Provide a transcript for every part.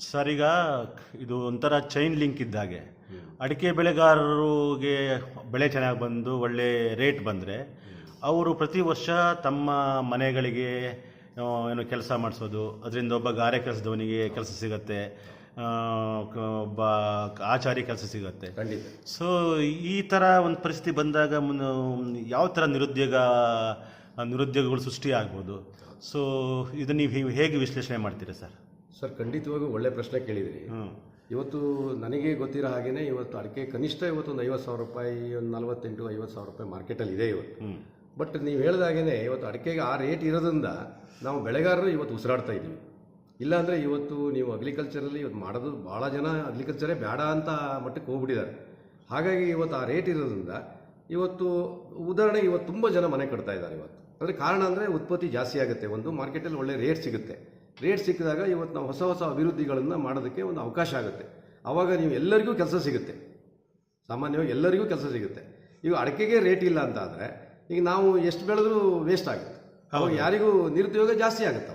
Sir ಈಗ ಇದು ಒಂಥರ ಚೈನ್ ಲಿಂಕ್ ಇದ್ದಾಗೆ ಅಡಿಕೆ ಬೆಳೆಗಾರರಿಗೆ ಬೆಳೆ ಚೆನ್ನಾಗಿ ಬಂದು ಒಳ್ಳೆ ರೇಟ್ ಬಂದರೆ ಅವರು ಪ್ರತಿ ವರ್ಷ ತಮ್ಮ ಮನೆಗಳಿಗೆ ಏನು ಕೆಲಸ ಮಾಡಿಸೋದು ಅದರಿಂದ ಒಬ್ಬ ಗಾರೆ ಕೆಲಸದವನಿಗೆ ಕೆಲಸ ಸಿಗತ್ತೆ ಒಬ್ಬ ಆಚಾರಿ ಕೆಲಸ ಸಿಗತ್ತೆ. ಖಂಡಿತ. ಸೊ ಈ ಥರ ಒಂದು ಪರಿಸ್ಥಿತಿ ಬಂದಾಗ ಮುನ್ನ- ಯಾವ ಥರ ನಿರುದ್ಯೋಗ ನಿರುದ್ಯೋಗಗಳು ಸೃಷ್ಟಿ ಆಗ್ಬೋದು? ಸೊ ಇದು ನೀವು ಹೇಗೆ ವಿಶ್ಲೇಷಣೆ ಮಾಡ್ತೀರಾ ಸರ್? ಸರ್ ಖಂಡಿತವಾಗೂ ಒಳ್ಳೆ ಪ್ರಶ್ನೆ ಕೇಳಿದಿರಿ ಇವತ್ತು ನನಗೆ ಗೊತ್ತಿರೋ ಹಾಗೆಯೇ ಇವತ್ತು ಅಡಿಕೆ ಕನಿಷ್ಠ ಇವತ್ತು ಒಂದು ಐವತ್ತು ಸಾವಿರ ರೂಪಾಯಿ ಒಂದು ನಲವತ್ತೆಂಟು ಐವತ್ತು ಸಾವಿರ ರೂಪಾಯಿ ಮಾರ್ಕೆಟಲ್ಲಿ ಇದೆ ಇವತ್ತು. ಬಟ್ ನೀವು ಹೇಳ್ದಾಗೇನೆ ಇವತ್ತು ಅಡಿಕೆಗೆ ಆ ರೇಟ್ ಇರೋದ್ರಿಂದ ನಾವು ಬೆಳೆಗಾರರು ಇವತ್ತು ಉಸಿರಾಡ್ತಾ ಇದ್ದೀವಿ. ಇಲ್ಲಾಂದರೆ ಇವತ್ತು ನೀವು ಅಗ್ರಿಕಲ್ಚರಲ್ಲಿ ಇವತ್ತು ಮಾಡೋದು ಭಾಳ ಜನ ಅಗ್ರಿಕಲ್ಚರೇ ಬೇಡ ಅಂತ ಮಟ್ಟಕ್ಕೆ ಹೋಗ್ಬಿಟ್ಟಿದ್ದಾರೆ. ಹಾಗಾಗಿ ಇವತ್ತು ಆ ರೇಟ್ ಇರೋದ್ರಿಂದ ಇವತ್ತು ಉದಾಹರಣೆ ಇವತ್ತು ತುಂಬ ಜನ ಮನೆ ಕಟ್ತಾ ಇದ್ದಾರೆ ಇವತ್ತು. ಅಂದರೆ ಕಾರಣ ಅಂದರೆ ಉತ್ಪತ್ತಿ ಜಾಸ್ತಿ ಆಗುತ್ತೆ. ಒಂದು ಮಾರ್ಕೆಟಲ್ಲಿ ಒಳ್ಳೆ ರೇಟ್ ಸಿಗುತ್ತೆ. ರೇಟ್ ಸಿಕ್ಕಿದಾಗ ಇವತ್ತು ನಾವು ಹೊಸ ಹೊಸ ಅಭಿವೃದ್ಧಿಗಳನ್ನು ಮಾಡೋದಕ್ಕೆ ಒಂದು ಅವಕಾಶ ಆಗುತ್ತೆ. ಆವಾಗ ನೀವು ಎಲ್ಲರಿಗೂ ಕೆಲಸ ಸಿಗುತ್ತೆ. ಸಾಮಾನ್ಯವಾಗಿ ಎಲ್ಲರಿಗೂ ಕೆಲಸ ಸಿಗುತ್ತೆ. ಈಗ ಅಡಿಕೆಗೆ ರೇಟ್ ಇಲ್ಲ ಅಂತ ಆದರೆ ಈಗ ನಾವು ಎಷ್ಟು ಬೆಳೆದ್ರೂ ವೇಸ್ಟ್ ಆಗುತ್ತೆ. ಅವಾಗ ಯಾರಿಗೂ ನಿರುದ್ಯೋಗ ಜಾಸ್ತಿ ಆಗುತ್ತೆ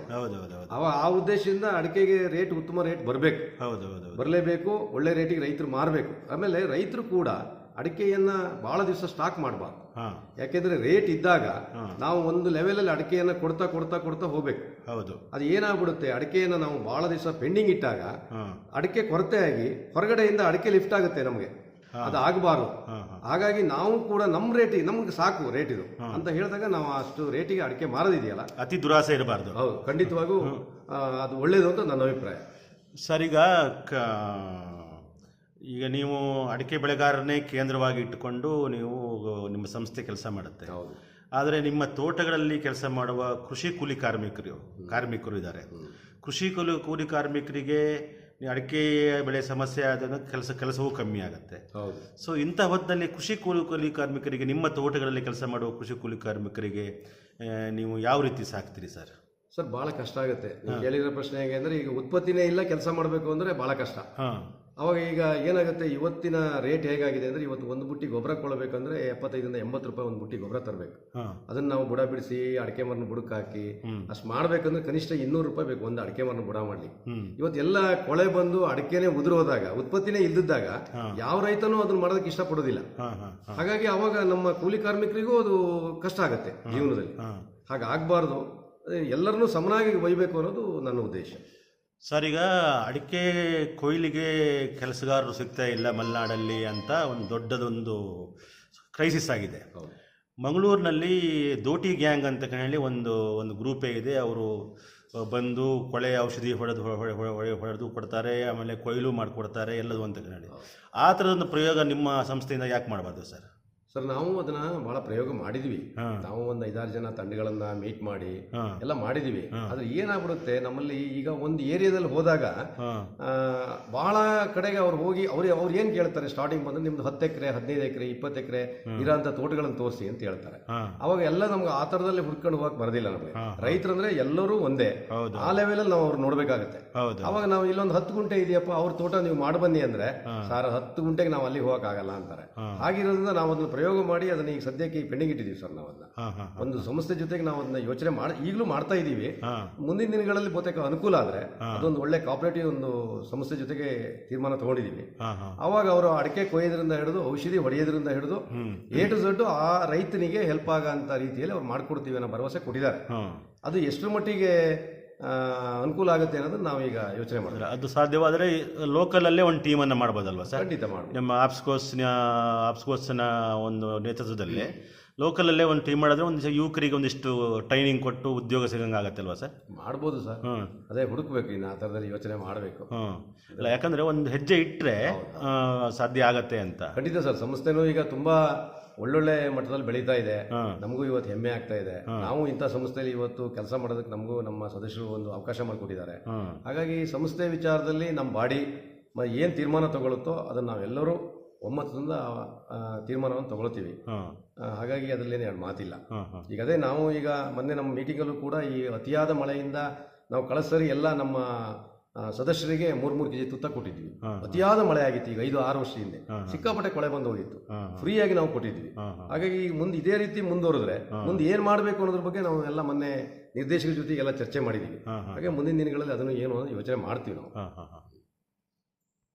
ಅವಾಗ. ಆ ಉದ್ದೇಶದಿಂದ ಅಡಿಕೆಗೆ ರೇಟ್ ಉತ್ತಮ ರೇಟ್ ಬರಬೇಕು. ಹೌದು ಹೌದು ಹೌದು. ಬರಲೇಬೇಕು ಒಳ್ಳೆ ರೇಟಿಗೆ ರೈತರು ಮಾರಬೇಕು. ಆಮೇಲೆ ರೈತರು ಕೂಡ ಅಡಿಕೆಯನ್ನು ಭಾಳ ದಿವಸ ಸ್ಟಾಕ್ ಮಾಡಬಾರ್ದು. ಯಾಕೆಂದ್ರೆ ರೇಟ್ ಇದ್ದಾಗ ನಾವು ಒಂದು ಲೆವೆಲಲ್ಲಿ ಅಡಿಕೆಯನ್ನ ಕೊಡ್ತಾ ಕೊಡ್ತಾ ಕೊಡ್ತಾ ಹೋಗ್ಬೇಕು. ಹೌದು. ಅದು ಏನಾಗ್ಬಿಡುತ್ತೆ? ಅಡಿಕೆಯನ್ನ ನಾವು ಬಹಳ ದಿವಸ ಪೆಂಡಿಂಗ್ ಇಟ್ಟಾಗ ಅಡಕೆ ಆಗಿ ಹೊರಗಡೆಯಿಂದ ಅಡಿಕೆ ಲಿಫ್ಟ್ ಆಗುತ್ತೆ ನಮಗೆ. ಅದು ಆಗಬಾರ್ದು. ಹಾಗಾಗಿ ನಾವು ಕೂಡ ನಮ್ಮ ರೇಟಿಗೆ ನಮ್ಗೆ ಸಾಕು ರೇಟ್ ಇದು. ಅಂತ ಹೇಳಿದಾಗ ನಾವು ಅಷ್ಟು ರೇಟಿಗೆ ಅಡಿಕೆ ಮಾರದಿದೆಯಲ್ಲ? ಅತಿ ದುರಾಸೆ ಇರಬಾರ್ದು. ಹೌದು. ಖಂಡಿತವಾಗೂ ಅದು ಒಳ್ಳೇದು ಅಂತ ನನ್ನ ಅಭಿಪ್ರಾಯ. ಸರ್ ಈಗ ನೀವು ಅಡಿಕೆ ಬೆಳೆಗಾರನೇ ಕೇಂದ್ರವಾಗಿ ಇಟ್ಟುಕೊಂಡು ನೀವು ನಿಮ್ಮ ಸಂಸ್ಥೆ ಕೆಲಸ ಮಾಡುತ್ತೆ. ಆದರೆ ನಿಮ್ಮ ತೋಟಗಳಲ್ಲಿ ಕೆಲಸ ಮಾಡುವ ಕೃಷಿ ಕೂಲಿ ಕಾರ್ಮಿಕರು ಕಾರ್ಮಿಕರು ಇದ್ದಾರೆ. ಕೃಷಿ ಕೂಲಿ ಕೂಲಿ ಕಾರ್ಮಿಕರಿಗೆ ಅಡಿಕೆ ಬೆಳೆ ಸಮಸ್ಯೆ ಆದಾಗ ಕೆಲಸ ಕೆಲಸವೂ ಕಮ್ಮಿ ಆಗುತ್ತೆ. ಸೊ ಇಂಥ ಹೊತ್ತಿನಲ್ಲಿ ಕೃಷಿ ಕೂಲಿ ಕೂಲಿ ಕಾರ್ಮಿಕರಿಗೆ ನಿಮ್ಮ ತೋಟಗಳಲ್ಲಿ ಕೆಲಸ ಮಾಡುವ ಕೃಷಿ ಕೂಲಿ ಕಾರ್ಮಿಕರಿಗೆ ನೀವು ಯಾವ ರೀತಿ ಸಾಕ್ತೀರಿ ಸರ್? ಸರ್ ಭಾಳ ಕಷ್ಟ ಆಗುತ್ತೆ. ನೀವು ಕೇಳಿರೋ ಪ್ರಶ್ನೆ ಹೇಗೆ ಅಂದರೆ ಈಗ ಉತ್ಪತ್ತಿನೇ ಇಲ್ಲ ಕೆಲಸ ಮಾಡಬೇಕು ಅಂದರೆ ಭಾಳ ಕಷ್ಟ. ಹಾಂ. ಅವಾಗ ಈಗ ಏನಾಗುತ್ತೆ ಇವತ್ತಿನ ರೇಟ್ ಹೇಗಾಗಿದೆ ಅಂದ್ರೆ ಇವತ್ತು ಒಂದು ಬುಟ್ಟಿ ಗೊಬ್ಬರ ಕೊಳ್ಬೇಕಂದ್ರೆ ಎಪ್ಪತ್ತೈದರಿಂದ ಎಂಬತ್ತು ರೂಪಾಯಿ ಒಂದು ಬುಟ್ಟಿ ಗೊಬ್ಬರ ತರಬೇಕು. ಅದನ್ನು ನಾವು ಬುಡ ಬಿಡಿಸಿ ಅಡಕೆ ಮರನ ಬುಡಕ್ಕೆ ಹಾಕಿ. ಅಷ್ಟು ಮಾಡ್ಬೇಕಂದ್ರೆ ಕನಿಷ್ಠ ಇನ್ನೂರು ರೂಪಾಯಿ ಬೇಕು ಒಂದು ಅಡಿಕೆ ಮರನ ಬುಡ ಮಾಡಲಿ ಇವತ್ತೆಲ್ಲ ಕೊಳೆ ಬಂದು ಅಡಿಕೆನೆ ಉದುರೋದಾಗ ಉತ್ಪತ್ತಿನೇ ಇಲ್ದಿದ್ದಾಗ ಯಾವ ರೈತನೂ ಅದನ್ನ ಮಾಡೋದಕ್ಕೆ ಇಷ್ಟಪಡೋದಿಲ್ಲ ಹಾಗಾಗಿ ಅವಾಗ ನಮ್ಮ ಕೂಲಿ ಕಾರ್ಮಿಕರಿಗೂ ಅದು ಕಷ್ಟ ಆಗುತ್ತೆ ಜೀವನದಲ್ಲಿ. ಹಾಗಾಗಬಾರ್ದು. ಎಲ್ಲರನ್ನೂ ಸಮನಾಗಿ ಒಯ್ಬೇಕು ಅನ್ನೋದು ನನ್ನ ಉದ್ದೇಶ. ಸರ್ ಈಗ ಅಡಿಕೆ ಕೊಯ್ಲಿಗೆ ಕೆಲಸಗಾರರು ಸಿಗ್ತಾ ಇಲ್ಲ ಮಲೆನಾಡಲ್ಲಿ ಅಂತ ಒಂದು ದೊಡ್ಡದೊಂದು ಕ್ರೈಸಿಸ್ ಆಗಿದೆ. ಮಂಗಳೂರಿನಲ್ಲಿ ದೋಟಿ ಗ್ಯಾಂಗ್ ಅಂತ ಹೇಳಿ ಒಂದು ಒಂದು ಗ್ರೂಪೇ ಇದೆ. ಅವರು ಬಂದು ಕೊಳೆ ಔಷಧಿ ಹೊಡೆದು ಹೊಡೆದು ಕೊಡ್ತಾರೆ ಆಮೇಲೆ ಕೊಯ್ಲು ಮಾಡಿಕೊಡ್ತಾರೆ ಎಲ್ಲದು ಅಂತ ಹೇಳಿ. ಆ ಥರದೊಂದು ಪ್ರಯೋಗ ನಿಮ್ಮ ಸಂಸ್ಥೆಯಿಂದ ಯಾಕೆ ಮಾಡಬಾರ್ದು ಸರ್? ಸರ್ ನಾವು ಅದನ್ನ ಬಹಳ ಪ್ರಯೋಗ ಮಾಡಿದ್ವಿ. ನಾವು ಒಂದು ಐದಾರು ಜನ ತಂಡಗಳನ್ನ ಮೀಟ್ ಮಾಡಿ ಎಲ್ಲ ಮಾಡಿದೀವಿ. ಆದ್ರೆ ಏನಾಗ್ಬಿಡುತ್ತೆ ನಮ್ಮಲ್ಲಿ ಈಗ ಒಂದು ಏರಿಯಾದಲ್ಲಿ ಹೋದಾಗ ಆ, ಬಹಳ ಕಡೆಗೆ ಅವ್ರು ಹೋಗಿ ಅವ್ರಿಗೆ ಅವ್ರು ಏನ್ ಕೇಳ್ತಾರೆ? ಸ್ಟಾರ್ಟಿಂಗ್ ಬಂದ್ರೆ ನಿಮ್ದು ಹತ್ತು ಎಕರೆ ಹದಿನೈದು ಎಕರೆ ಇಪ್ಪತ್ತು ಎಕರೆ ಇರೋಂಥ ತೋಟಗಳನ್ನು ತೋರಿಸಿ ಅಂತ ಹೇಳ್ತಾರೆ. ಅವಾಗ ಎಲ್ಲ ನಮ್ಗೆ ಆ ತರದಲ್ಲಿ ಹುಡ್ಕೊಂಡು ಹೋಗಕ್ ಬರದಿಲ್ಲ ನಮಗೆ. ರೈತರಂದ್ರೆ ಎಲ್ಲರೂ ಒಂದೇ. ಆ ಲೆವೆಲ್ ಅಲ್ಲಿ ನಾವು ಅವ್ರು ನೋಡ್ಬೇಕಾಗತ್ತೆ. ಅವಾಗ ನಾವು ಇಲ್ಲೊಂದು ಹತ್ತು ಗುಂಟೆ ಇದೆಯಪ್ಪ ಅವ್ರ ತೋಟ ನೀವು ಮಾಡಿ ಬನ್ನಿ ಅಂದ್ರೆ ಸಾರ್ ಹತ್ತು ಗುಂಟೆಗೆ ನಾವು ಅಲ್ಲಿ ಹೋಗಕ್ ಆಗಲ್ಲ ಅಂತಾರೆ ಹಾಗಿರೋದ್ರಿಂದ ನಾವು ಅದನ್ನ ಪ್ರಯೋಗ ಮಾಡಿ ಅದನ್ನ ಈಗ ಸದ್ಯಕ್ಕೆ ಪೆಂಡಿಂಗ್ ಇಟ್ಟಿದ್ದೀವಿ ಸರ್ ನಾವು ಅದನ್ನ ಹಾಂ ಹಾಂ. ಒಂದು ಸಂಸ್ಥೆ ಜೊತೆಗೆ ನಾವು ಅದನ್ನ ಯೋಚನೆ ಮಾಡ ಈಗಲೂ ಮಾಡ್ತಾ ಇದ್ದೀವಿ. ಮುಂದಿನ ದಿನಗಳಲ್ಲಿ ಬಹುತೇಕ ಅನುಕೂಲ ಆದ್ರೆ ಅದೊಂದು ಒಳ್ಳೆ ಕಾಪರೇಟಿವ್ ಒಂದು ಸಂಸ್ಥೆ ಜೊತೆಗೆ ತೀರ್ಮಾನ ತಗೊಂಡಿದ್ದೀವಿ. ಅವಾಗ ಅವರು ಅಡಿಕೆ ಕೊಯ್ಯೋದ್ರಿಂದ ಹಿಡಿದು ಔಷಧಿ ಹೊಡೆಯೋದ್ರಿಂದ ಹಿಡಿದು. ಎ ಟು ಝಡ್ ಆ ರೈತನಿಗೆ ಹೆಲ್ಪ್ ಆಗಂತ ರೀತಿಯಲ್ಲಿ ಅವ್ರು ಮಾಡ್ಕೊಡ್ತೀವಿ ಅನ್ನೋ ಭರವಸೆ ಕೊಟ್ಟಿದ್ದಾರೆ. ಅದು ಎಷ್ಟು ಮಟ್ಟಿಗೆ ಅನುಕೂಲ ಆಗುತ್ತೆ ಅನ್ನೋದನ್ನ ನಾವೀಗ ಯೋಚನೆ ಮಾಡಿದ್ರೆ ಅದು ಸಾಧ್ಯವಾದರೆ ಲೋಕಲಲ್ಲೇ ಒಂದು ಟೀಮನ್ನು ಮಾಡ್ಬೋದಲ್ವಾ ಸರ್? ಖಂಡಿತ ಮಾಡಿ ನಮ್ಮ ಆಪ್ಸ್ಕೋಸ್ನ ಆಪ್ಸ್ಕೋಸ್ನ ಒಂದು ನೇತೃತ್ವದಲ್ಲಿ ಲೋಕಲಲ್ಲೇ ಒಂದು ಟೀಮ್ ಮಾಡಿದ್ರೆ ಒಂದು ಯುವಕರಿಗೆ ಒಂದಿಷ್ಟು ಟ್ರೈನಿಂಗ್ ಕೊಟ್ಟು ಉದ್ಯೋಗ ಸಿಗಂಗೆ ಆಗತ್ತಲ್ವಾ ಸರ್? ಮಾಡ್ಬೋದು ಸರ್. ಹ್ಞೂ ಅದೇ ಹುಡುಕ್ಬೇಕು ಇನ್ನು ಆ ಥರದಲ್ಲಿ ಯೋಚನೆ ಮಾಡಬೇಕು. ಹ್ಞೂ ಇಲ್ಲ ಯಾಕಂದರೆ ಒಂದು ಹೆಜ್ಜೆ ಇಟ್ಟರೆ ಸಾಧ್ಯ ಆಗತ್ತೆ ಅಂತ. ಖಂಡಿತ ಸರ್ ಸಂಸ್ಥೆನೂ ಈಗ ತುಂಬಾ ಒಳ್ಳೊಳ್ಳೆ ಮಟ್ಟದಲ್ಲಿ ಬೆಳೀತಾ ಇದೆ. ನಮಗೂ ಇವತ್ತು ಹೆಮ್ಮೆ ಆಗ್ತಾ ಇದೆ. ನಾವು ಇಂಥ ಸಂಸ್ಥೆಯಲ್ಲಿ ಇವತ್ತು ಕೆಲಸ ಮಾಡೋದಕ್ಕೆ ನಮಗೂ ನಮ್ಮ ಸದಸ್ಯರು ಒಂದು ಅವಕಾಶ ಮಾಡಿಕೊಟ್ಟಿದ್ದಾರೆ. ಹಾಗಾಗಿ ಈ ಸಂಸ್ಥೆ ವಿಚಾರದಲ್ಲಿ ನಮ್ಮ ಬಾಡಿ ಏನು ತೀರ್ಮಾನ ತಗೊಳುತ್ತೋ ಅದನ್ನು ನಾವೆಲ್ಲರೂ ಒಮ್ಮತದಿಂದ ತೀರ್ಮಾನವನ್ನು ತಗೊಳ್ತೀವಿ. ಹಾಗಾಗಿ ಅದರಲ್ಲೇನು ಎರಡು ಮಾತಿಲ್ಲ. ಈಗ ಅದೇ ನಾವು ಈಗ ಮೊನ್ನೆ ನಮ್ಮ ಮೀಟಿಂಗಲ್ಲೂ ಕೂಡ ಈ ಅತಿಯಾದ ಮಳೆಯಿಂದ ನಾವು ಕಳಸರಿ ಎಲ್ಲ ನಮ್ಮ ಸದಸ್ಯರಿಗೆ ಮೂರ್ ಮೂರು ಕೆಜಿ ತುತ್ತ ಕೊಟ್ಟಿದ್ವಿ. ಅತಿಯಾದ ಮಳೆ ಆಗಿತ್ತು ಈಗ ಐದು ಆರು ವರ್ಷ ಹಿಂದೆ. ಸಿಕ್ಕಾಪಟ್ಟೆ ಕೊಳೆ ಬಂದು ಹೋಗಿತ್ತು ಫ್ರೀಯಾಗಿ ನಾವು ಕೊಟ್ಟಿದ್ವಿ. ಹಾಗಾಗಿ ಮುಂದೆ ಇದೇ ರೀತಿ ಮುಂದುವರೆದ್ರೆ ಮುಂದೆ ಏನ್ ಮಾಡಬೇಕು ಅನ್ನೋದ್ರ ಬಗ್ಗೆ ನಾವು ಎಲ್ಲ ಮೊನ್ನೆ ನಿರ್ದೇಶಕರ ಜೊತೆಗೆ ಎಲ್ಲ ಚರ್ಚೆ ಮಾಡಿದೀವಿ. ಹಾಗೆ ಮುಂದಿನ ದಿನಗಳಲ್ಲಿ ಅದನ್ನು ಏನು ಯೋಚನೆ ಮಾಡ್ತೀವಿ ನಾವು.